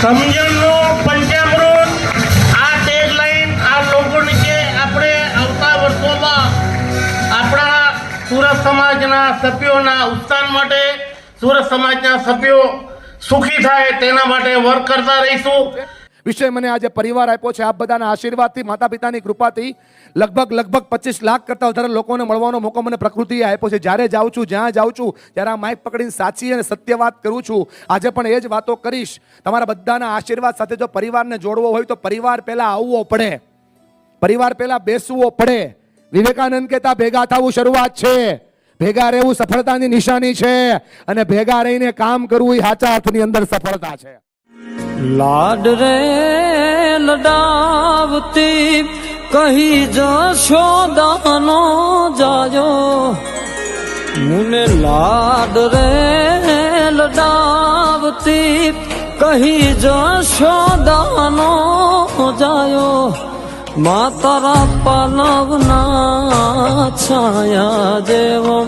સમજણનો પંચામૃત. આ ટેગલાઇન આ લોકો નીચે આપણે આવતા વર્ષોમાં આપણા સુરત સમાજના સભ્યોના ઉત્થાન માટે, સુરત સમાજના સભ્યો સુખી થાય તેના માટે વર્ક કરતા રહીશું. વિષય મને આજે પરિવાર આપ્યો છે. આપ બધાના આશીર્વાદથી માતા પિતાની કૃપાથી લગભગ લગભગ પચીસ લાખ કરતાં વધારે લોકોને મળવાનો મોકો મને પ્રકૃતિએ આપ્યો છે. જ્યારે જાઉં છું, જ્યાં જાઉં છું, ત્યારે આ માઇક પકડીને સાચી અને સત્ય વાત કરું છું. આજે પણ એ જ વાતો કરીશ. તમારા બધાના આશીર્વાદ સાથે જો પરિવારને જોડવો હોય તો પરિવાર પહેલાં આવવો પડે. પરિવાર પહેલાં બેસવો પડે. વિવેકાનંદ કહેતા, ભેગા થવું શરૂઆત છે. ભેગા રહેવું સફળતાની નિશાની છે. અને ભેગા રહીને કામ કરવું એ સાચા અર્થની અંદર સફળતા છે. લાડ રે લડાવતી, કહી જશોદાનો જાયો મુને લાડ રે લડાવતી, કહી જશોદાનો જાયો માતારા પાલવના છાયા જેવો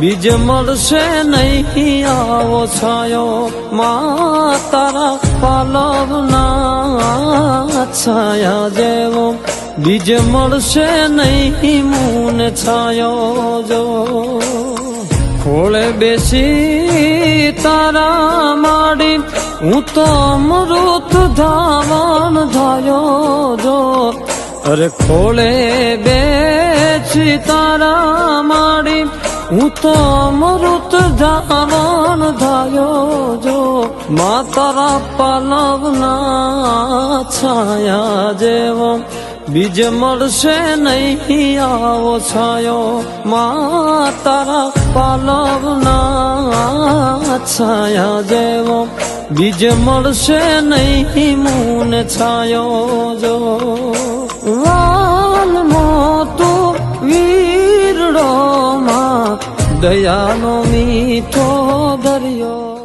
બીજ મળશે નહીં, આવો છાયો માતારા પાલવના છાયા જેવો. બીજ મળશે નહીં, મૂન છાયો જો. ખોળે બેસી તારા માડી, હું તો અમૃત ધાવણ ધાયો જો. અરે ખોળે બેસી તારા માડી હું તો અમૃત ધાવણ ધાયો જો માતારા પાલવના છાયા જેવો બીજ મળશે નહીં આવો છાયો માતારા પાલવના છાયા જેવો બીજ મળશે નહીં મૂને છાયો જો દયાનો મીઠો દરિયો.